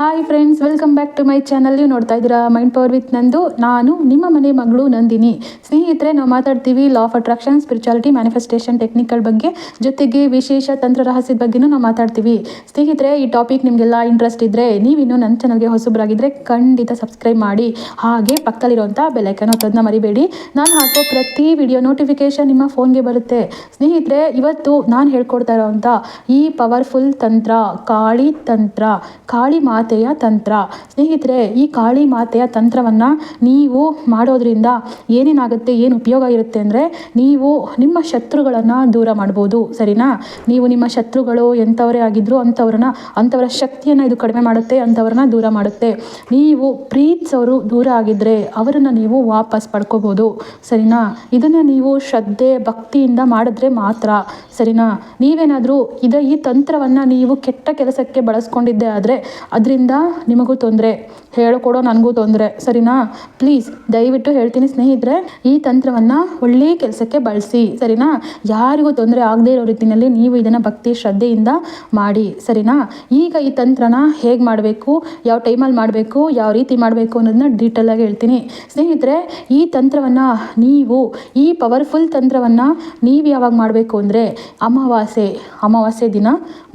Hi friends welcome back to my channel ನೀವು ನೋಡ್ತಾ ಇದ್ದೀರಾ ಮೈಂಡ್ ಪವರ್ ವಿತ್ ನಂದು. ನಾನು ನಿಮ್ಮ ಮನೆ ಮಗಳು ನಂದಿನಿ. ಸ್ನೇಹಿತರೆ, ನಾವು ಮಾತಾಡ್ತೀವಿ law of attraction spirituality manifestation ಟೆಕ್ನಿಕ್ಗಳ ಬಗ್ಗೆ. ಜೊತೆಗೆ ವಿಶೇಷ ತಂತ್ರ ರಹಸ್ಯದ ಬಗ್ಗೆನೂ ನಾವು ಮಾತಾಡ್ತೀವಿ. ಸ್ನೇಹಿತರೆ, ಈ ಟಾಪಿಕ್ ನಿಮಗೆಲ್ಲ ಇಂಟ್ರೆಸ್ಟ್ ಇದ್ದರೆ ನೀವಿನ್ನೂ ನನ್ನ ಚಾನಲ್ಗೆ ಹೊಸಬರಾಗಿದ್ದರೆ ಖಂಡಿತ ಸಬ್ಸ್ಕ್ರೈಬ್ ಮಾಡಿ. ಹಾಗೆ ಪಕ್ಕದಲ್ಲಿರುವಂಥ ಬೆಲೈಕನ್ ಹೊತ್ತೋದನ್ನ ಮರಿಬೇಡಿ. ನಾನು ಹಾಕೋ ಪ್ರತಿ ವಿಡಿಯೋ ನೋಟಿಫಿಕೇಶನ್ ನಿಮ್ಮ ಫೋನ್ಗೆ ಬರುತ್ತೆ. ಸ್ನೇಹಿತರೆ, ಇವತ್ತು ನಾನು ಹೇಳ್ಕೊಡ್ತಾ ಇರೋವಂಥ ಈ ಪವರ್ಫುಲ್ ತಂತ್ರ, ಕಾಳಿ ತಂತ್ರ. ಕಾಳಿ ಮಾತೆಯ ತಂತ್ರ. ಸ್ನೇಹಿತರೆ, ಈ ಕಾಳಿ ಮಾತೆಯ ತಂತ್ರವನ್ನು ನೀವು ಮಾಡೋದ್ರಿಂದ ಏನೇನಾಗುತ್ತೆ, ಏನು ಉಪಯೋಗ ಇರುತ್ತೆ ಅಂದರೆ ನೀವು ನಿಮ್ಮ ಶತ್ರುಗಳನ್ನು ದೂರ ಮಾಡ್ಬೋದು, ಸರಿನಾ? ನೀವು ನಿಮ್ಮ ಶತ್ರುಗಳು ಎಂಥವರೇ ಆಗಿದ್ರು ಅಂಥವ್ರನ್ನ, ಅಂಥವರ ಶಕ್ತಿಯನ್ನು ಇದು ಕಡಿಮೆ ಮಾಡುತ್ತೆ, ಅಂಥವ್ರನ್ನ ದೂರ ಮಾಡುತ್ತೆ. ನೀವು ಪ್ರೀತಿಸೋರು ದೂರ ಆಗಿದ್ದರೆ ಅವರನ್ನು ನೀವು ವಾಪಸ್ ಪಡ್ಕೋಬೋದು, ಸರಿನಾ? ಇದನ್ನು ನೀವು ಶ್ರದ್ಧೆ, ಭಕ್ತಿಯಿಂದ ಮಾಡಿದ್ರೆ ಮಾತ್ರ, ಸರಿನಾ? ನೀವೇನಾದರೂ ಇದ ಈ ತಂತ್ರವನ್ನು ನೀವು ಕೆಟ್ಟ ಕೆಲಸಕ್ಕೆ ಬಳಸ್ಕೊಂಡಿದ್ದೆ ಆದರೆ ಅದರಿಂದ ನಿಮಗೂ ತೊಂದರೆ. ಹೇಳಿಕೊಡೋ ನನಗೂ ತೊಂದರೆ. ಸರಿನಾ? ಪ್ಲೀಸ್, ದಯವಿಟ್ಟು ಹೇಳ್ತೀನಿ ಸ್ನೇಹಿತರೆ, ಈ ತಂತ್ರವನ್ನು ಒಳ್ಳೆ ಕೆಲಸಕ್ಕೆ ಬಳಸಿ. ಸರಿನಾ? ಯಾರಿಗೂ ತೊಂದರೆ ಆಗದೇ ಇರೋ ರೀತಿಯಲ್ಲಿ ನೀವು ಇದನ್ನು ಭಕ್ತಿ, ಶ್ರದ್ಧೆಯಿಂದ ಮಾಡಿ. ಸರಿನಾ? ಈಗ ಈ ತಂತ್ರನ ಹೇಗೆ ಮಾಡಬೇಕು, ಯಾವ ಟೈಮಲ್ಲಿ ಮಾಡಬೇಕು, ಯಾವ ರೀತಿ ಮಾಡಬೇಕು ಅನ್ನೋದನ್ನ ಡೀಟೇಲಾಗಿ ಹೇಳ್ತೀನಿ. ಸ್ನೇಹಿತರೆ, ಈ ತಂತ್ರವನ್ನು ನೀವು, ಈ ಪವರ್ಫುಲ್ ತಂತ್ರವನ್ನು ನೀವು ಯಾವಾಗ ಮಾಡಬೇಕು ಅಂದರೆ, ಅಮಾವಾಸ್ಯೆ ಅಮಾವಾಸ್ಯೆ ದಿನ,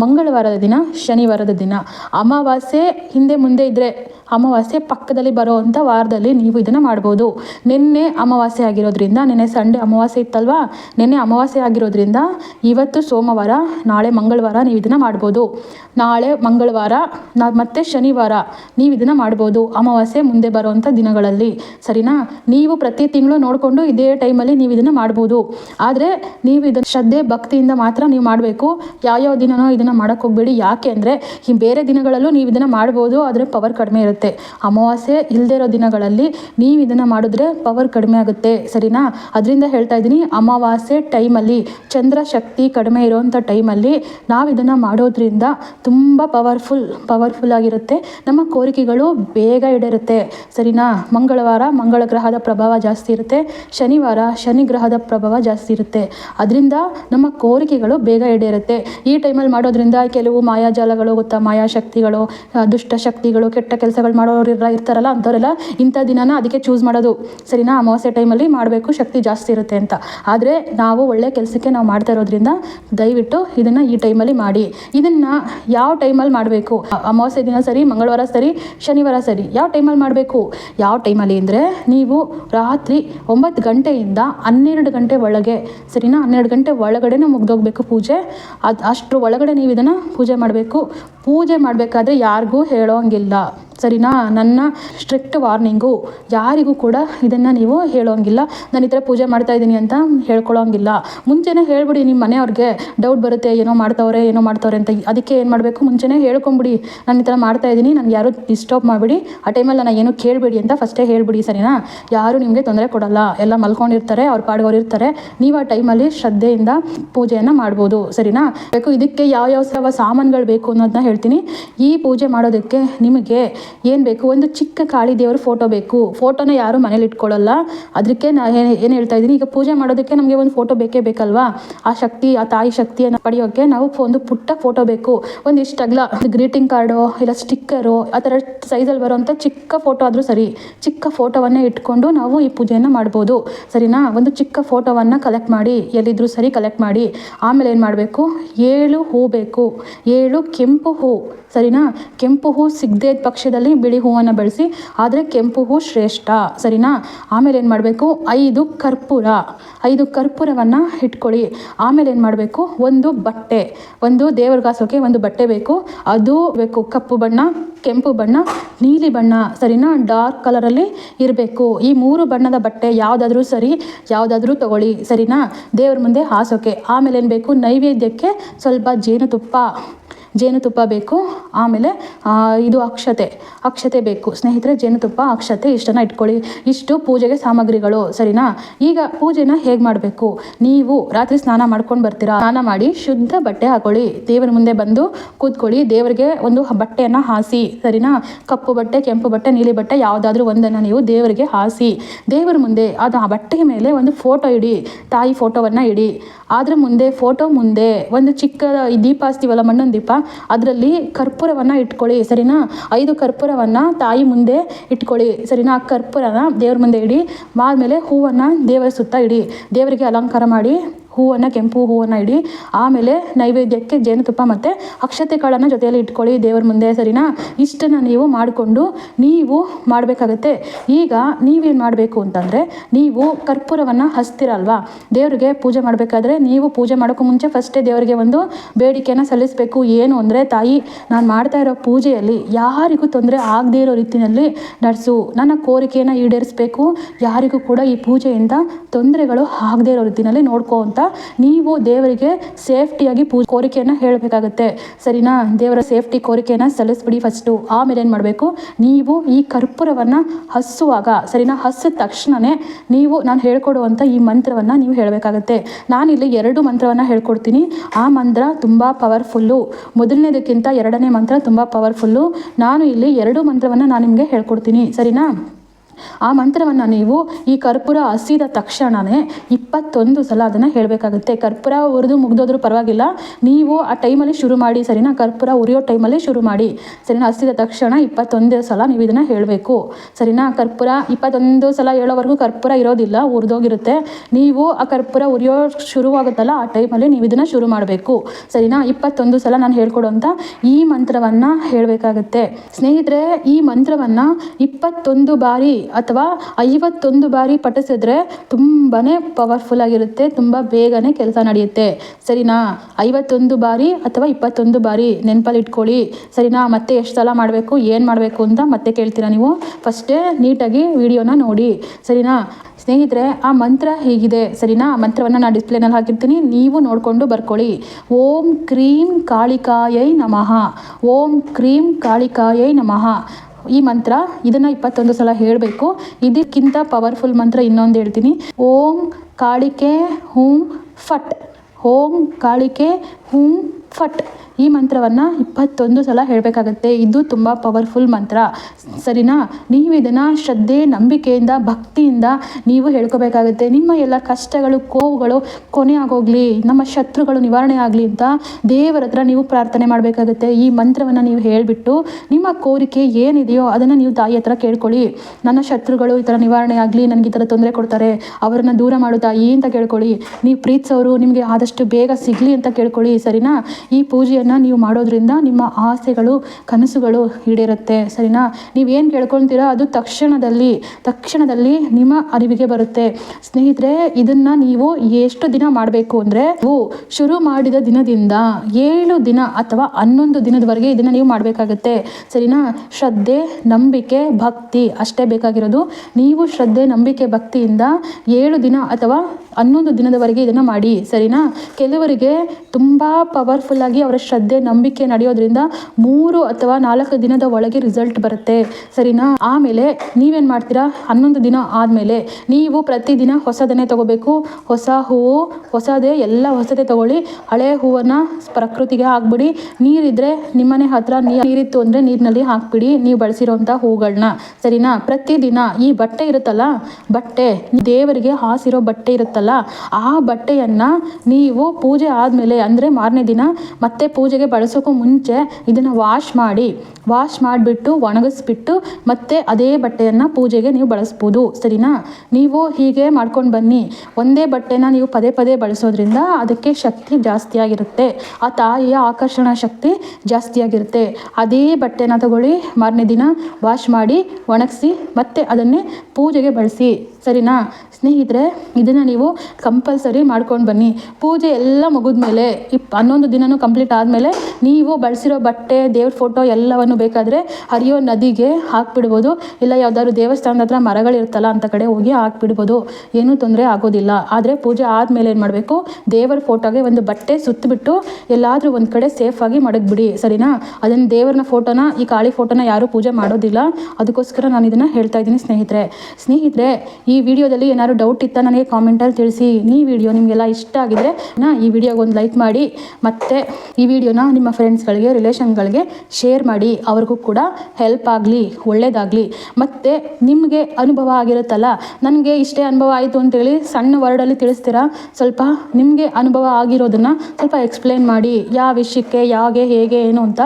ಮಂಗಳವಾರದ ದಿನ, ಶನಿವಾರದ ದಿನ. ಅಮಾವಾಸ್ಯೆ ಹಿಂದೆ ಮುಂದೆ ಇದ್ದರೆ ಅಮಾವಾಸ್ಯೆ ಪಕ್ಕದಲ್ಲಿ ಬರೋವಂಥ ವಾರದಲ್ಲಿ ನೀವು ಇದನ್ನು ಮಾಡ್ಬೋದು. ನಿನ್ನೆ ಅಮಾವಾಸ್ಯೆ ಆಗಿರೋದ್ರಿಂದ, ನಿನ್ನೆ ಸಂಡೆ ಅಮಾವಾಸ್ಯೆ ಇತ್ತಲ್ವಾ? ನಿನ್ನೆ ಅಮಾವಾಸ್ಯೆ ಆಗಿರೋದ್ರಿಂದ ಇವತ್ತು ಸೋಮವಾರ, ನಾಳೆ ಮಂಗಳವಾರ ನೀವು ಇದನ್ನು ಮಾಡ್ಬೋದು. ನಾಳೆ ಮಂಗಳವಾರ, ನಾ, ಮತ್ತೆ ಶನಿವಾರ ನೀವು ಇದನ್ನು ಮಾಡ್ಬೋದು ಅಮಾವಾಸ್ಯೆ ಮುಂದೆ ಬರುವಂಥ ದಿನಗಳಲ್ಲಿ. ಸರಿನಾ? ನೀವು ಪ್ರತಿ ತಿಂಗಳು ನೋಡಿಕೊಂಡು ಇದೇ ಟೈಮಲ್ಲಿ ನೀವು ಇದನ್ನು ಮಾಡ್ಬೋದು. ಆದರೆ ನೀವು ಇದನ್ನು ಶ್ರದ್ಧೆ, ಭಕ್ತಿಯಿಂದ ಮಾತ್ರ ನೀವು ಮಾಡಬೇಕು. ಯಾವ್ಯಾವ ದಿನನೋ ಇದನ್ನು ಮಾಡೋಕ್ಕೆ ಹೋಗಬೇಡಿ. ಯಾಕೆ ಅಂದರೆ, ಈ ಬೇರೆ ದಿನಗಳಲ್ಲೂ ನೀವು ಇದನ್ನು ಮಾಡ್ಬೋದು, ಆದರೆ ಪವರ್ ಕಡಿಮೆ ಇರುತ್ತೆ. ಅಮಾವಾಸ್ಯೆ ಇಲ್ಲದೇ ಇರೋ ದಿನಗಳಲ್ಲಿ ನೀವು ಇದನ್ನು ಮಾಡಿದ್ರೆ ಪವರ್ ಕಡಿಮೆ ಆಗುತ್ತೆ, ಸರಿನಾ? ಅದರಿಂದ ಹೇಳ್ತಾ ಇದ್ದೀನಿ, ಅಮಾವಾಸ್ಯೆ ಟೈಮಲ್ಲಿ, ಚಂದ್ರ ಶಕ್ತಿ ಕಡಿಮೆ ಇರೋವಂಥ ಟೈಮಲ್ಲಿ ನಾವು ಇದನ್ನು ಮಾಡೋದ್ರಿಂದ ತುಂಬ ಪವರ್ಫುಲ್ ಪವರ್ಫುಲ್ ಆಗಿರುತ್ತೆ. ನಮ್ಮ ಕೋರಿಕೆಗಳು ಬೇಗ ಈಡೇರುತ್ತೆ, ಸರಿನಾ? ಮಂಗಳವಾರ ಮಂಗಳ ಗ್ರಹದ ಪ್ರಭಾವ ಜಾಸ್ತಿ ಇರುತ್ತೆ, ಶನಿವಾರ ಶನಿ ಗ್ರಹದ ಪ್ರಭಾವ ಜಾಸ್ತಿ ಇರುತ್ತೆ. ಅದರಿಂದ ನಮ್ಮ ಕೋರಿಕೆಗಳು ಬೇಗ ಈಡೇರುತ್ತೆ. ಈ ಟೈಮಲ್ಲಿ ಮಾಡೋದ್ರಿಂದ ಕೆಲವು ಮಾಯಾಜಾಲಗಳು ಗೊತ್ತಾ? ಮಾಯಾಶಕ್ತಿಗಳು ದುಷ್ಟ ಶಕ್ತಿಗಳು ಕೆಟ್ಟ ಕೆಲಸಗಳು ಮಾಡೋರು ಇರ- ಇರ್ತಾರಲ್ಲ, ಅಂಥವರೆಲ್ಲ ಇಂಥ ದಿನನ ಅದಕ್ಕೆ ಚೂಸ್ ಮಾಡೋದು. ಸರಿನಾ? ಅಮಾವಾಸ್ಯೆ ಟೈಮಲ್ಲಿ ಮಾಡಬೇಕು, ಶಕ್ತಿ ಜಾಸ್ತಿ ಇರುತ್ತೆ ಅಂತ. ಆದರೆ ನಾವು ಒಳ್ಳೆ ಕೆಲಸಕ್ಕೆ ನಾವು ಮಾಡ್ತಾ ಇರೋದ್ರಿಂದ ದಯವಿಟ್ಟು ಇದನ್ನು ಈ ಟೈಮಲ್ಲಿ ಮಾಡಿ. ಇದನ್ನು ಯಾವ ಟೈಮಲ್ಲಿ ಮಾಡಬೇಕು? ಅಮಾವಾಸ್ಯೆ ದಿನ ಸರಿ, ಮಂಗಳವಾರ ಸರಿ, ಶನಿವಾರ ಸರಿ, ಯಾವ ಟೈಮಲ್ಲಿ ಮಾಡಬೇಕು? ಯಾವ ಟೈಮಲ್ಲಿ ಅಂದರೆ ನೀವು ರಾತ್ರಿ ಒಂಬತ್ತು ಗಂಟೆಯಿಂದ ಹನ್ನೆರಡು ಗಂಟೆ ಒಳಗೆ, ಸರಿನಾ? ಹನ್ನೆರಡು ಗಂಟೆ ಒಳಗಡೆನೇ ಮುಗ್ದೋಗ್ಬೇಕು ಪೂಜೆ. ಅದು ಅಷ್ಟರ ಒಳಗಡೆ ನೀವು ಇದನ್ನು ಪೂಜೆ ಮಾಡಬೇಕು. ಪೂಜೆ ಮಾಡಬೇಕಾದ್ರೆ ಯಾರಿಗೂ ಹೇಳೋಂಗಿಲ್ಲ. ಸರಿನಾ? ನನ್ನ ಸ್ಟ್ರಿಕ್ಟ್ ವಾರ್ನಿಂಗು ಯಾರಿಗೂ ಕೂಡ ಇದನ್ನು ನೀವು ಹೇಳೋಂಗಿಲ್ಲ. ನಾನು ಈ ಥರ ಪೂಜೆ ಮಾಡ್ತಾ ಇದ್ದೀನಿ ಅಂತ ಹೇಳ್ಕೊಳ್ಳೋಂಗಿಲ್ಲ ಮುಂಚೆನೇ ಹೇಳ್ಬಿಡಿ ನಿಮ್ಮ ಮನೆಯವ್ರಿಗೆ, ಡೌಟ್ ಬರುತ್ತೆ, ಏನೋ ಮಾಡ್ತಾವ್ರೆ ಏನೋ ಮಾಡ್ತಾವ್ರೆ ಅಂತ. ಅದಕ್ಕೆ ಏನು ಮಾಡಬೇಕು? ಮುಂಚೆನೇ ಹೇಳ್ಕೊಂಬಿಡಿ. ನಾನು ಈ ಥರ ಮಾಡ್ತಾ ಇದ್ದೀನಿ, ನನಗೆ ಯಾರು ಡಿಸ್ಟರ್ಬ್ ಮಾಡಿಬಿಡಿ. ಆ ಟೈಮಲ್ಲಿ ನಾನು ಏನು ಕೇಳಬೇಡಿ ಅಂತ ಫಸ್ಟೇ ಹೇಳ್ಬಿಡಿ, ಸರಿನಾ? ಯಾರು ನಿಮಗೆ ತೊಂದರೆ ಕೊಡಲ್ಲ. ಎಲ್ಲ ಮಲ್ಕೊಂಡಿರ್ತಾರೆ, ಅವ್ರ ಪಾಡ್ಗವ್ರು ಇರ್ತಾರೆ ನೀವು ಆ ಟೈಮಲ್ಲಿ ಶ್ರದ್ಧೆಯಿಂದ ಪೂಜೆಯನ್ನು ಮಾಡ್ಬೋದು, ಸರಿನಾ? ಬೇಕು, ಇದಕ್ಕೆ ಯಾವ ಯಾವ ಸಾಮಾನುಗಳು ಬೇಕು ಅನ್ನೋದನ್ನ ಹೇಳ್ತೀನಿ. ಈ ಪೂಜೆ ಮಾಡೋದಕ್ಕೆ ನಿಮಗೆ ಏನು ಬೇಕು? ಒಂದು ಚಿಕ್ಕ ಕಾಳಿ ದೇವ್ರ ಫೋಟೋ ಬೇಕು. ಫೋಟೋನ ಯಾರು ಮನೇಲಿ ಇಟ್ಕೊಳ್ಳಲ್ಲ. ಅದಕ್ಕೆ ನಾ ಏನು ಹೇಳ್ತಾ ಇದ್ದೀನಿ? ಈಗ ಪೂಜೆ ಮಾಡೋದಕ್ಕೆ ನಮಗೆ ಒಂದು ಫೋಟೋ ಬೇಕೇ ಬೇಕಲ್ವಾ? ಆ ಶಕ್ತಿ, ಆ ತಾಯಿ ಶಕ್ತಿಯನ್ನು ಪಡೆಯೋಕ್ಕೆ ನಾವು ಒಂದು ಪುಟ್ಟ ಫೋಟೋ ಬೇಕು. ಒಂದು ಇಷ್ಟು ಅಗಲ ಗ್ರೀಟಿಂಗ್ ಕಾರ್ಡು ಇಲ್ಲ ಸ್ಟಿಕ್ಕರು ಆ ಥರ ಸೈಜಲ್ಲಿ ಬರೋವಂಥ ಚಿಕ್ಕ ಫೋಟೋ ಆದರೂ ಸರಿ. ಚಿಕ್ಕ ಫೋಟೋವನ್ನೇ ಇಟ್ಕೊಂಡು ನಾವು ಈ ಪೂಜೆಯನ್ನು ಮಾಡ್ಬೋದು. ಸರಿನಾ? ಒಂದು ಚಿಕ್ಕ ಫೋಟೋವನ್ನು ಕಲೆಕ್ಟ್ ಮಾಡಿ, ಎಲ್ಲಿದ್ರೂ ಸರಿ ಕಲೆಕ್ಟ್ ಮಾಡಿ. ಆಮೇಲೆ ಏನು ಮಾಡಬೇಕು? ಏಳು ಹೂ ಬೇಕು. ಏಳು ಕೆಂಪು ಹೂ. ಸರಿನಾ? ಕೆಂಪು ಹೂ ಸಿಗದೇ ಇದ್ದ ಪಕ್ಷದಲ್ಲಿ ಬಿಳಿ ಹೂವನ್ನು ಬೆಳೆಸಿ, ಆದರೆ ಕೆಂಪು ಹೂ ಶ್ರೇಷ್ಠ. ಸರಿನಾ? ಆಮೇಲೆ ಏನು ಮಾಡಬೇಕು? ಐದು ಕರ್ಪೂರ. ಐದು ಕರ್ಪೂರವನ್ನು ಇಟ್ಕೊಳ್ಳಿ. ಆಮೇಲೆ ಏನು ಮಾಡಬೇಕು? ಒಂದು ಬಟ್ಟೆ. ಒಂದು ದೇವರಿಗಾಸೋಕೆ ಒಂದು ಬಟ್ಟೆ ಬೇಕು. ಅದು ಬೇಕು ಕಪ್ಪು ಬಣ್ಣ, ಕೆಂಪು ಬಣ್ಣ, ನೀಲಿ ಬಣ್ಣ. ಸರಿನಾ? ಡಾರ್ಕ್ ಕಲರಲ್ಲಿ ಇರಬೇಕು. ಈ ಮೂರು ಬಣ್ಣದ ಬಟ್ಟೆ ಯಾವುದಾದ್ರೂ ಸರಿ, ಯಾವುದಾದ್ರೂ ತಗೊಳ್ಳಿ. ಸರಿನಾ? ದೇವ್ರ ಮುಂದೆ ಹಾಸೋಕೆ. ಆಮೇಲೆ ಏನು ಬೇಕು? ನೈವೇದ್ಯಕ್ಕೆ ಸ್ವಲ್ಪ ಜೇನುತುಪ್ಪ. ಜೇನುತುಪ್ಪ ಬೇಕು, ಆಮೇಲೆ ಇದು ಅಕ್ಷತೆ ಅಕ್ಷತೆ ಬೇಕು. ಸ್ನೇಹಿತರೆ ಜೇನುತುಪ್ಪ ಅಕ್ಷತೆ ಇಷ್ಟನ್ನು ಇಟ್ಕೊಳ್ಳಿ. ಇಷ್ಟು ಪೂಜೆಗೆ ಸಾಮಗ್ರಿಗಳು, ಸರಿನಾ? ಈಗ ಪೂಜೆನ ಹೇಗೆ ಮಾಡಬೇಕು? ನೀವು ರಾತ್ರಿ ಸ್ನಾನ ಮಾಡ್ಕೊಂಡು ಬರ್ತೀರಾ? ಸ್ನಾನ ಮಾಡಿ ಶುದ್ಧ ಬಟ್ಟೆ ಹಾಕೊಳ್ಳಿ. ದೇವರ ಮುಂದೆ ಬಂದು ಕೂತ್ಕೊಳ್ಳಿ. ದೇವರಿಗೆ ಒಂದು ಬಟ್ಟೆಯನ್ನು ಹಾಸಿ, ಸರಿನಾ? ಕಪ್ಪು ಬಟ್ಟೆ, ಕೆಂಪು ಬಟ್ಟೆ, ನೀಲಿ ಬಟ್ಟೆ, ಯಾವುದಾದ್ರೂ ಒಂದನ್ನು ನೀವು ದೇವರಿಗೆ ಹಾಸಿ, ದೇವರ ಮುಂದೆ ಅದು ಆ ಬಟ್ಟೆಯ ಮೇಲೆ ಒಂದು ಫೋಟೋ ಇಡಿ, ತಾಯಿ ಫೋಟೋವನ್ನು ಇಡಿ. ಅದರ ಮುಂದೆ, ಫೋಟೋ ಮುಂದೆ ಒಂದು ಚಿಕ್ಕ ದೀಪ ಹಚ್ತೀವಲ್ಲ ಮಣ್ಣೊಂದು ದೀಪ ಅದರಲ್ಲಿ ಕರ್ಪೂರವನ್ನು ಇಟ್ಕೊಳ್ಳಿ, ಸರಿನಾ? ಐದು ಕರ್ಪೂರವನ್ನು ತಾಯಿ ಮುಂದೆ ಇಟ್ಕೊಳ್ಳಿ, ಸರಿನಾ? ಆ ಕರ್ಪೂರನ ದೇವ್ರ ಮುಂದೆ ಇಡಿ, ಆದಮೇಲೆ ಹೂವನ್ನು ದೇವರ ಸುತ್ತ ಇಡಿ, ದೇವರಿಗೆ ಅಲಂಕಾರ ಮಾಡಿ. ಹೂವನ್ನು, ಕೆಂಪು ಹೂವನ್ನು ಇಡಿ, ಆಮೇಲೆ ನೈವೇದ್ಯಕ್ಕೆ ಜೇನುತುಪ್ಪ ಮತ್ತು ಅಕ್ಷತೆ ಕಾಳನ್ನು ಜೊತೆಯಲ್ಲಿ ಇಟ್ಕೊಳ್ಳಿ. ದೇವ್ರ ಮುಂದೆ ಸರಿನಾ? ಇಷ್ಟನ್ನು ನೀವು ಮಾಡಿಕೊಂಡು ನೀವು ಮಾಡಬೇಕಾಗತ್ತೆ. ಈಗ ನೀವೇನು ಮಾಡಬೇಕು ಅಂತಂದರೆ, ನೀವು ಕರ್ಪೂರವನ್ನು ಹಸ್ತಿರಲ್ವಾ ದೇವರಿಗೆ ಪೂಜೆ ಮಾಡಬೇಕಾದ್ರೆ ನೀವು ಪೂಜೆ ಮಾಡೋಕ್ಕೂ ಮುಂಚೆ ಫಸ್ಟೇ ದೇವರಿಗೆ ಒಂದು ಬೇಡಿಕೆಯನ್ನು ಸಲ್ಲಿಸಬೇಕು. ಏನು ಅಂದರೆ, ತಾಯಿ, ನಾನು ಮಾಡ್ತಾ ಇರೋ ಪೂಜೆಯಲ್ಲಿ ಯಾರಿಗೂ ತೊಂದರೆ ಆಗದೇ ಇರೋ ರೀತಿಯಲ್ಲಿ ನಡೆಸು. ನನ್ನ ಕೋರಿಕೆಯನ್ನು ಈಡೇರಿಸಬೇಕು. ಯಾರಿಗೂ ಕೂಡ ಈ ಪೂಜೆಯಿಂದ ತೊಂದರೆಗಳು ಆಗದೇ ಇರೋ ರೀತಿಯಲ್ಲಿ ನೋಡ್ಕೋ ಅಂತ ನೀವು ದೇವರಿಗೆ ಸೇಫ್ಟಿಯಾಗಿ ಪೂಜೆ ಕೋರಿಕೆಯನ್ನು ಹೇಳಬೇಕಾಗುತ್ತೆ. ಸರಿನಾ? ದೇವರ ಸೇಫ್ಟಿ ಕೋರಿಕೆಯನ್ನು ಸಲ್ಲಿಸ್ಬಿಡಿ ಫಸ್ಟು ಆಮೇಲೆ ಏನು ಮಾಡಬೇಕು? ನೀವು ಈ ಕರ್ಪೂರವನ್ನು ಹಸುವಾಗ, ಸರಿನಾ? ಹಸಿದ ತಕ್ಷಣವೇ ನೀವು, ನಾನು ಹೇಳ್ಕೊಡುವಂಥ ಈ ಮಂತ್ರವನ್ನು ನೀವು ಹೇಳಬೇಕಾಗುತ್ತೆ. ನಾನಿಲ್ಲಿ ಎರಡು ಮಂತ್ರವನ್ನು ಹೇಳ್ಕೊಡ್ತೀನಿ. ಆ ಮಂತ್ರ ತುಂಬ ಪವರ್ಫುಲ್ಲು ಮೊದಲನೇದಕ್ಕಿಂತ ಎರಡನೇ ಮಂತ್ರ ತುಂಬ ಪವರ್ಫುಲ್ಲು ನಾನು ಇಲ್ಲಿ ಎರಡು ಮಂತ್ರವನ್ನು ನಾನು ನಿಮಗೆ ಹೇಳ್ಕೊಡ್ತೀನಿ. ಸರಿನಾ? ಆ ಮಂತ್ರವನ್ನು ನೀವು ಈ ಕರ್ಪೂರ ಹಸಿದ ತಕ್ಷಣವೇ ಇಪ್ಪತ್ತೊಂದು ಸಲ ಅದನ್ನು ಹೇಳಬೇಕಾಗುತ್ತೆ. ಕರ್ಪೂರ ಹುರಿದು ಮುಗ್ದೋದ್ರೂ ಪರವಾಗಿಲ್ಲ. ನೀವು ಆ ಟೈಮಲ್ಲಿ ಶುರು ಮಾಡಿ, ಸರಿನಾ? ಕರ್ಪೂರ ಉರಿಯೋ ಟೈಮಲ್ಲಿ ಶುರು ಮಾಡಿ. ಸರಿನಾ? ಹಸಿದ ತಕ್ಷಣ ಇಪ್ಪತ್ತೊಂದೇ ಸಲ ನೀವು ಇದನ್ನು ಹೇಳಬೇಕು. ಸರಿನಾ? ಕರ್ಪೂರ ಇಪ್ಪತ್ತೊಂದು ಸಲ ಹೇಳೋವರೆಗೂ ಕರ್ಪೂರ ಇರೋದಿಲ್ಲ ಉರಿದೋಗಿರುತ್ತೆ ನೀವು ಆ ಕರ್ಪೂರ ಉರಿಯೋ ಶುರುವಾಗುತ್ತಲ್ಲ, ಆ ಟೈಮಲ್ಲಿ ನೀವು ಇದನ್ನು ಶುರು ಮಾಡಬೇಕು. ಸರಿನಾ? ಇಪ್ಪತ್ತೊಂದು ಸಲ ನಾನು ಹೇಳ್ಕೊಡುವಂಥ ಈ ಮಂತ್ರವನ್ನು ಹೇಳಬೇಕಾಗುತ್ತೆ. ಸ್ನೇಹಿತರೆ, ಈ ಮಂತ್ರವನ್ನು ಇಪ್ಪತ್ತೊಂದು ಬಾರಿ ಅಥವಾ ಐವತ್ತೊಂದು ಬಾರಿ ಪಠಿಸಿದ್ರೆ ತುಂಬಾ ಪವರ್ಫುಲ್ ಆಗಿರುತ್ತೆ, ತುಂಬ ಬೇಗನೆ ಕೆಲಸ ನಡೆಯುತ್ತೆ. ಸರಿನಾ? ಐವತ್ತೊಂದು ಬಾರಿ ಅಥವಾ ಇಪ್ಪತ್ತೊಂದು ಬಾರಿ ನೆನಪಲ್ಲಿ ಇಟ್ಕೊಳ್ಳಿ. ಸರಿನಾ? ಮತ್ತೆ ಎಷ್ಟು ಸಲ ಮಾಡಬೇಕು, ಏನು ಮಾಡಬೇಕು ಅಂತ ಮತ್ತೆ ಕೇಳ್ತೀರಾ ನೀವು? ಫಸ್ಟೇ ನೀಟಾಗಿ ವಿಡಿಯೋನ ನೋಡಿ. ಸರಿನಾ? ಸ್ನೇಹಿತರೆ, ಆ ಮಂತ್ರ ಹೀಗಿದೆ? ಸರಿನಾ? ಆ ಮಂತ್ರವನ್ನು ನಾನು ಡಿಸ್ಪ್ಲೇನಲ್ಲಿ ಹಾಕಿರ್ತೀನಿ. ನೀವು ನೋಡಿಕೊಂಡು ಬರ್ಕೊಳ್ಳಿ. ಓಂ ಕ್ರೀಂ ಕಾಳಿಕಾಯೈ ನಮಃ. ಓಂ ಕ್ರೀಂ ಕಾಳಿಕಾಯೈ ನಮಃ. ಈ ಮಂತ್ರ, ಇದನ್ನು ಇಪ್ಪತ್ತೊಂದು ಸಲ ಹೇಳಬೇಕು. ಇದಕ್ಕಿಂತ ಪವರ್ಫುಲ್ ಮಂತ್ರ ಇನ್ನೊಂದು ಹೇಳ್ತೀನಿ. ಓಂ ಕಾಳಿಕೆ ಹೂಂ ಫಟ್. ಓಂ ಕಾಳಿಕೆ ಹೂಂ ಫಟ್. ಈ ಮಂತ್ರವನ್ನು ಇಪ್ಪತ್ತೊಂದು ಸಲ ಹೇಳಬೇಕಾಗತ್ತೆ. ಇದು ತುಂಬ ಪವರ್ಫುಲ್ ಮಂತ್ರ. ಸರಿನಾ? ನೀವು ಇದನ್ನು ಶ್ರದ್ಧೆ, ನಂಬಿಕೆಯಿಂದ, ಭಕ್ತಿಯಿಂದ ನೀವು ಹೇಳ್ಕೋಬೇಕಾಗತ್ತೆ. ನಿಮ್ಮ ಎಲ್ಲ ಕಷ್ಟಗಳು, ಕೋವುಗಳು ಕೊನೆ ಆಗೋಗ್ಲಿ, ನಮ್ಮ ಶತ್ರುಗಳು ನಿವಾರಣೆ ಆಗಲಿ ಅಂತ ದೇವರ ಹತ್ರ ನೀವು ಪ್ರಾರ್ಥನೆ ಮಾಡಬೇಕಾಗತ್ತೆ. ಈ ಮಂತ್ರವನ್ನು ನೀವು ಹೇಳಿಬಿಟ್ಟು ನಿಮ್ಮ ಕೋರಿಕೆ ಏನಿದೆಯೋ ಅದನ್ನು ನೀವು ತಾಯಿ ಹತ್ರ ಕೇಳ್ಕೊಳ್ಳಿ. ನನ್ನ ಶತ್ರುಗಳು ಈ ಥರ ನಿವಾರಣೆ ಆಗಲಿ, ನನಗೆ ಈ ಥರ ತೊಂದರೆ ಕೊಡ್ತಾರೆ, ಅವರನ್ನು ದೂರ ಮಾಡು ತಾಯಿ ಅಂತ ಕೇಳ್ಕೊಳ್ಳಿ. ನೀವು ಪ್ರೀತಿಸೋರು, ನಿಮಗೆ ಆದಷ್ಟು ಬೇಗ ಸಿಗಲಿ ಅಂತ ಕೇಳ್ಕೊಳ್ಳಿ. ಸರಿನಾ? ಈ ಪೂಜೆಯನ್ನು ನೀವು ಮಾಡೋದ್ರಿಂದ ನಿಮ್ಮ ಆಸೆಗಳು, ಕನಸುಗಳು ಈಡೇರುತ್ತೆ. ಸರಿನಾ? ನೀವೇನು ಕೇಳ್ಕೊಳ್ತೀರಾ? ಅದು ತಕ್ಷಣದಲ್ಲಿ ತಕ್ಷಣದಲ್ಲಿ ನಿಮ್ಮ ಅರಿವಿಗೆ ಬರುತ್ತೆ. ಸ್ನೇಹಿತರೆ, ಇದನ್ನು ನೀವು ಎಷ್ಟು ದಿನ ಮಾಡಬೇಕು ಅಂದರೆ ಶುರು ಮಾಡಿದ ದಿನದಿಂದ ಏಳು ದಿನ ಅಥವಾ ಹನ್ನೊಂದು ದಿನದವರೆಗೆ ಇದನ್ನು ನೀವು ಮಾಡಬೇಕಾಗತ್ತೆ. ಸರಿನಾ? ಶ್ರದ್ಧೆ, ನಂಬಿಕೆ, ಭಕ್ತಿ ಅಷ್ಟೇ ಬೇಕಾಗಿರೋದು. ನೀವು ಶ್ರದ್ಧೆ, ನಂಬಿಕೆ, ಭಕ್ತಿಯಿಂದ ಏಳು ದಿನ ಅಥವಾ ಹನ್ನೊಂದು ದಿನದವರೆಗೆ ಇದನ್ನು ಮಾಡಿ. ಸರಿನಾ? ಕೆಲವರಿಗೆ ತುಂಬ ಪವರ್ಫುಲ್ಲಾಗಿ ಅವರ ಶ್ರದ್ಧೆ ನಂಬಿಕೆ ನಡೆಯೋದ್ರಿಂದ ಮೂರು ಅಥವಾ ನಾಲ್ಕು ದಿನದ ಒಳಗೆ ರಿಸಲ್ಟ್ ಬರುತ್ತೆ. ಸರಿನಾ? ಆಮೇಲೆ ನೀವೇನು ಮಾಡ್ತೀರಾ? ಹನ್ನೊಂದು ದಿನ ಆದಮೇಲೆ ನೀವು ಪ್ರತಿದಿನ ಹೊಸದನ್ನೇ ತಗೋಬೇಕು. ಹೊಸ ಹೂವು, ಹೊಸದೇ ಎಲ್ಲ ಹೊಸದೇ ತಗೊಳ್ಳಿ. ಹಳೆ ಹೂವನ್ನು ಪ್ರಕೃತಿಗೆ ಹಾಕ್ಬಿಡಿ. ನೀರಿದ್ರೆ ನಿಮ್ಮನೆ ಹತ್ರ ನೀರಿತ್ತು ಅಂದರೆ ನೀರಿನಲ್ಲಿ ಹಾಕ್ಬಿಡಿ. ನೀವು ಬಳಸಿರೋಂಥ ಹೂಗಳನ್ನ ಸರಿನಾ? ಪ್ರತಿದಿನ ಈ ಬಟ್ಟೆ ಇರುತ್ತಲ್ಲ, ಬಟ್ಟೆ ದೇವರಿಗೆ ಹಾಸಿರೋ ಬಟ್ಟೆ ಇರುತ್ತಲ್ಲ, ಆ ಬಟ್ಟೆಯನ್ನು ನೀವು ಪೂಜೆ ಆದಮೇಲೆ ಅಂದರೆ ಮಾರನೇ ದಿನ ಮತ್ತೆ ಪೂಜೆಗೆ ಬಳಸೋಕ್ಕೂ ಮುಂಚೆ ಇದನ್ನು ವಾಶ್ ಮಾಡಿ ವಾಶ್ ಮಾಡಿಬಿಟ್ಟು ಒಣಗಿಸ್ಬಿಟ್ಟು ಮತ್ತೆ ಅದೇ ಬಟ್ಟೆಯನ್ನು ಪೂಜೆಗೆ ನೀವು ಬಳಸ್ಬೋದು, ಸರಿನಾ? ನೀವು ಹೀಗೆ ಮಾಡ್ಕೊಂಡು ಬನ್ನಿ. ಒಂದೇ ಬಟ್ಟೆನ ನೀವು ಪದೇ ಪದೇ ಬಳಸೋದ್ರಿಂದ ಅದಕ್ಕೆ ಶಕ್ತಿ ಜಾಸ್ತಿ ಆಗಿರುತ್ತೆ. ಆ ತಾಯಿಯ ಆಕರ್ಷಣಾ ಶಕ್ತಿ ಜಾಸ್ತಿ ಆಗಿರುತ್ತೆ. ಅದೇ ಬಟ್ಟೆನ ತಗೊಳ್ಳಿ, ಮಾರನೇ ದಿನ ವಾಶ್ ಮಾಡಿ, ಒಣಗಿಸಿ ಮತ್ತೆ ಅದನ್ನೇ ಪೂಜೆಗೆ ಬಳಸಿ. ಸರಿನಾ? ಸ್ನೇಹಿತರೆ, ಇದನ್ನು ನೀವು ಕಂಪಲ್ಸರಿ ಮಾಡ್ಕೊಂಡು ಬನ್ನಿ. ಪೂಜೆ ಎಲ್ಲ ಮುಗಿದ್ಮೇಲೆ, ಇಪ್, ಹನ್ನೊಂದು ದಿನವೂ ಕಂಪ್ಲೀಟ್ ಆದಮೇಲೆ, ನೀವು ಬಳಸಿರೋ ಬಟ್ಟೆ, ದೇವ್ರ ಫೋಟೋ ಎಲ್ಲವನ್ನು ಬೇಕಾದರೆ ಹರಿಯೋ ನದಿಗೆ ಹಾಕ್ಬಿಡ್ಬೋದು. ಇಲ್ಲ ಯಾವುದಾದ್ರು ದೇವಸ್ಥಾನದ ಹತ್ರ ಮರಗಳಿರ್ತಲ್ಲ ಅಂತ ಕಡೆ ಹೋಗಿ ಹಾಕ್ಬಿಡ್ಬೋದು. ಏನೂ ತೊಂದರೆ ಆಗೋದಿಲ್ಲ. ಆದರೆ ಪೂಜೆ ಆದಮೇಲೆ ಏನು ಮಾಡಬೇಕು? ದೇವರ ಫೋಟೋಗೆ ಒಂದು ಬಟ್ಟೆ ಸುತ್ತಿಬಿಟ್ಟು ಎಲ್ಲಾದರೂ ಒಂದು ಕಡೆ ಸೇಫಾಗಿ ಮಡಗಿಬಿಡಿ. ಸರಿನಾ? ಅದನ್ನು ದೇವರನ್ನ ಫೋಟೋನ ಈ ಕಾಳಿ ಫೋಟೋನ ಯಾರೂ ಪೂಜೆ ಮಾಡೋದಿಲ್ಲ. ಅದಕ್ಕೋಸ್ಕರ ನಾನು ಇದನ್ನು ಹೇಳ್ತಾ ಇದ್ದೀನಿ ಸ್ನೇಹಿತರೆ. ಸ್ನೇಹಿತರೆ, ಈ ವಿಡಿಯೋದಲ್ಲಿ ಏನಾದ್ರು ಡೌಟ್ ಇತ್ತ ನನಗೆ ಕಾಮೆಂಟಲ್ಲಿ ತಿಳಿಸಿ. ಈ ವಿಡಿಯೋ ನಿಮಗೆಲ್ಲ ಇಷ್ಟ ಆಗಿದ್ರೆ ನಾ ಈ ವಿಡಿಯೋಗೆ ಒಂದು ಲೈಕ್ ಮಾಡಿ, ಮತ್ತು ಈ ವಿಡಿಯೋನ ನಿಮ್ಮ ಫ್ರೆಂಡ್ಸ್ಗಳಿಗೆ ರಿಲೇಷನ್ಗಳಿಗೆ ಶೇರ್ ಮಾಡಿ. ಅವ್ರಿಗೂ ಕೂಡ ಹೆಲ್ಪ್ ಆಗಲಿ, ಒಳ್ಳೇದಾಗಲಿ. ಮತ್ತು ನಿಮಗೆ ಅನುಭವ ಆಗಿರುತ್ತಲ್ಲ, ನನಗೆ ಇಷ್ಟೇ ಅನುಭವ ಆಯಿತು ಅಂತೇಳಿ ಸಣ್ಣ ವರ್ಡಲ್ಲಿ ತಿಳಿಸ್ತೀರಾ? ಸ್ವಲ್ಪ ನಿಮಗೆ ಅನುಭವ ಆಗಿರೋದನ್ನು ಸ್ವಲ್ಪ ಎಕ್ಸ್ಪ್ಲೇನ್ ಮಾಡಿ. ಯಾವ ವಿಷಯಕ್ಕೆ ಯಾವಾಗೆ ಹೇಗೆ, ಏನು ಅಂತ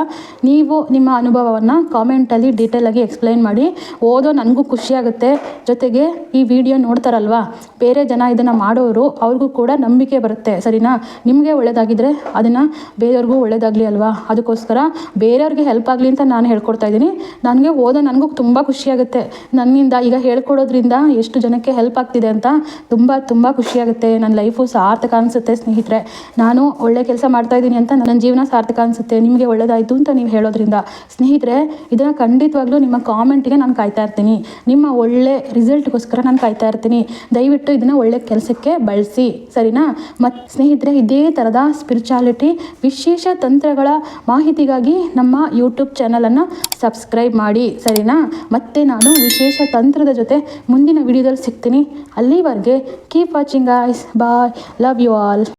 ನೀವು ನಿಮ್ಮ ಅನುಭವವನ್ನು ಕಾಮೆಂಟಲ್ಲಿ ಡೀಟೇಲಾಗಿ ಎಕ್ಸ್ಪ್ಲೇನ್ ಮಾಡಿ. ಓದೋ ನನಗೂ ಖುಷಿಯಾಗುತ್ತೆ ಜೊತೆಗೆ ಈ ವಿಡಿಯೋ ನೋಡ್ತಾರಲ್ವಾ? ಬೇರೆ ಜನ ಇದನ್ನು ಮಾಡೋರು ಅವ್ರಿಗೂ ಕೂಡ ನಂಬಿಕೆ ಬರುತ್ತೆ, ಸರಿನಾ? ನಿಮಗೆ ಒಳ್ಳೆಯದಾಗಿದ್ದರೆ ಅದನ್ನು ಬೇರೆಯವ್ರಿಗೂ ಒಳ್ಳೆಯದಾಗಲಿ ಅಲ್ವಾ? ಅದಕ್ಕೋಸ್ಕರ ಬೇರೆಯವ್ರಿಗೆ ಹೆಲ್ಪ್ ಆಗಲಿ ಅಂತ ನಾನು ಹೇಳ್ಕೊಡ್ತಾ ಇದ್ದೀನಿ. ನನಗೆ ಓದೋ ನನಗೂ ತುಂಬ ಖುಷಿಯಾಗುತ್ತೆ ನನ್ನಿಂದ ಈಗ ಹೇಳ್ಕೊಡೋದ್ರಿಂದ ಎಷ್ಟು ಜನಕ್ಕೆ ಹೆಲ್ಪ್ ಆಗ್ತಿದೆ ಅಂತ ತುಂಬ ತುಂಬ ಖುಷಿಯಾಗುತ್ತೆ ನನ್ನ ಲೈಫು ಸಾರ್ಥಕ ಅನಿಸುತ್ತೆ ಸ್ನೇಹಿತರೆ. ನಾನು ಒಳ್ಳೆ ಕೆಲಸ ಮಾಡ್ತಾ ಇದ್ದೀನಿ ಅಂತ ನನ್ನ ಜೀವನ ಸಾರ್ಥಕ ಅನಿಸುತ್ತೆ. ನಿಮಗೆ ಒಳ್ಳೆಯದಾಯಿತು ಅಂತ ನೀವು ಹೇಳೋದ್ರಿಂದ. ಸ್ನೇಹಿತರೆ, ಇದನ್ನು ಖಂಡಿತವಾಗ್ಲೂ ನಿಮ್ಮ ಕಾಮೆಂಟಿಗೆ ನಾನು ಕಾಯ್ತಾ ಇರ್ತೀನಿ. ನಿಮ್ಮ ಒಳ್ಳೆ ರಿಸಲ್ಟ್ಗೋಸ್ಕರ ನಾನು ಕಾಯ್ತಾ ಇರ್ತೀನಿ. ದಯವಿಟ್ಟು ಇದನ್ನು ಒಳ್ಳೆ ಕೆಲಸಕ್ಕೆ ಬಳಸಿ. ಸರಿನಾ? ಮತ್ತು ಸ್ನೇಹಿತರೆ, ಇದೇ ಥರದ ಸ್ಪಿರಿಚುಯಾಲಿಟಿ ವಿಶೇಷ ತಂತ್ರಗಳ ಮಾಹಿತಿಗಾಗಿ ನಮ್ಮ ಯೂಟ್ಯೂಬ್ ಚಾನಲನ್ನು ಸಬ್ಸ್ಕ್ರೈಬ್ ಮಾಡಿ. ಸರಿನಾ? ಮತ್ತೆ ನಾನು ವಿಶೇಷ ತಂತ್ರದ ಜೊತೆ ಮುಂದಿನ ವಿಡಿಯೋದಲ್ಲಿ ಸಿಗ್ತೀನಿ. ಅಲ್ಲಿವರೆಗೆ keep watching ice bye love you all